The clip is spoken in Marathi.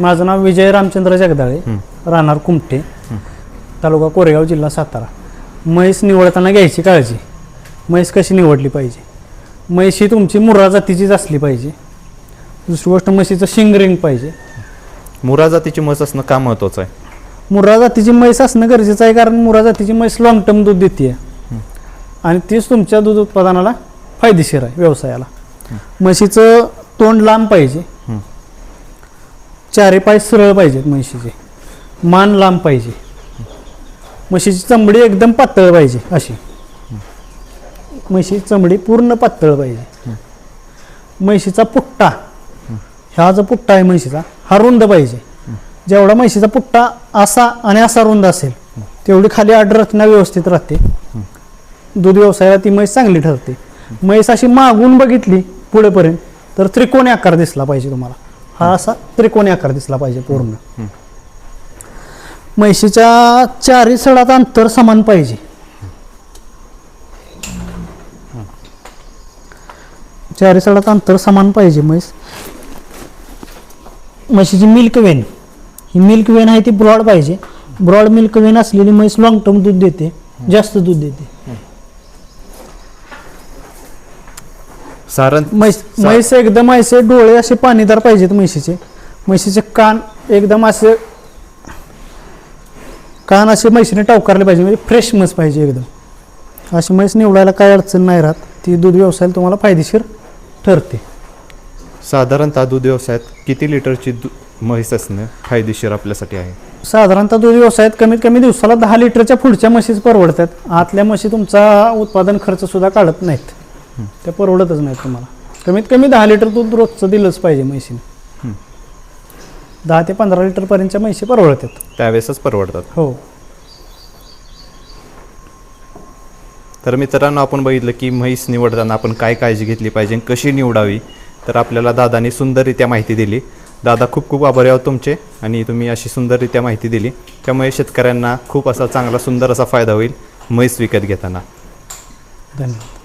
माझं नाव विजय रामचंद्र जगदाळे राहणार कुमठे तालुका कोरेगाव जिल्हा सातारा. म्हैस निवडताना घ्यायची काळजी. म्हैस कशी निवडली पाहिजे? म्हैस ही तुमची मुर्रा जातीचीच असली पाहिजे. दुसरी गोष्ट म्हशीचं शिंग रिंग पाहिजे. मुरा जातीची म्हस असणं का महत्वाचं आहे? मुर्रा जातीची म्हैस असणं गरजेचं आहे कारण मुर्रा जातीची म्हैस लॉंग टर्म दूध देते आणि तीच तुमच्या दूध उत्पादनाला फायदेशीर आहे व्यवसायाला. म्हशीचं तोंड लांब पाहिजे. चारे पाय सरळ पाहिजेत म्हशीचे. मान लांब पाहिजे. म्हशीची चमडी एकदम पातळ पाहिजे अशी. म्हशीची चमडी पूर्ण पातळ पाहिजे. म्हशीचा पुट्टा. हा जो पुट्टा आहे म्हशीचा हा रुंद पाहिजे. जेवढा म्हशीचा पुट्टा असा आणि असा रुंद असेल तेवढी खाली आड रचना व्यवस्थित राहते. दूध व्यवसायाला ती म्हैस चांगली ठरते. म्हैस अशी मागून बघितली पुढेपर्यंत तर त्रिकोणी आकार दिसला पाहिजे तुम्हाला. हा असा त्रिकोणी आकार दिसला पाहिजे पूर्ण. म्हैशीच्या चारी सडात अंतर समान पाहिजे. चारी सडात अंतर समान पाहिजे म्हैस. म्हशीची मिल्क वेन ही मिल्क वेन आहे ती ब्रॉड पाहिजे. ब्रॉड मिल्क वेन असलेली म्हैस लॉंग टर्म दूध देते. जास्त दूध देते. सारण म्हैस म्हैस एकदम असे डोळे असे पाणीदार पाहिजेत म्हैशीचे. म्हैशीचे कान एकदम असे कान असे म्हैशीने टवकारले पाहिजे म्हणजे फ्रेश म्हैस पाहिजे एकदम. अशी म्हैस निवडायला काय अडचण नाही राहत. ती दूध व्यवसायाला तुम्हाला फायदेशीर ठरते. साधारणतः दूध व्यवसायात किती लिटरची दू- म्हैस असणं फायदेशीर आपल्यासाठी आहे? साधारणतः दूध व्यवसायात कमीत कमी दिवसाला दहा लिटरच्या पुढच्या म्हशीच परवडतात. आतल्या म्हशी तुमचा उत्पादन खर्च सुद्धा काढत नाहीत. त्या परवडतच नाहीत तुम्हाला. कमीत कमी दहा लिटर दूध रोजचं दिलंच पाहिजे म्हशीने. दहा ते पंधरा लिटर पर्यंतच्या म्हशी परवडतात. त्यावेळेसच परवडतात. हो. तर मित्रांनो आपण बघितलं की म्हैस निवडताना आपण काय काळजी घेतली पाहिजे कशी निवडावी तर आपल्याला दादानी सुंदररित्या माहिती दिली. दादा खूप खूप आभारी आहोत तुमचे आणि तुम्ही अशी सुंदररित्या माहिती दिली. त्यामुळे शेतकऱ्यांना खूप असा चांगला सुंदर असा फायदा होईल म्हैस विकत घेताना. धन्यवाद.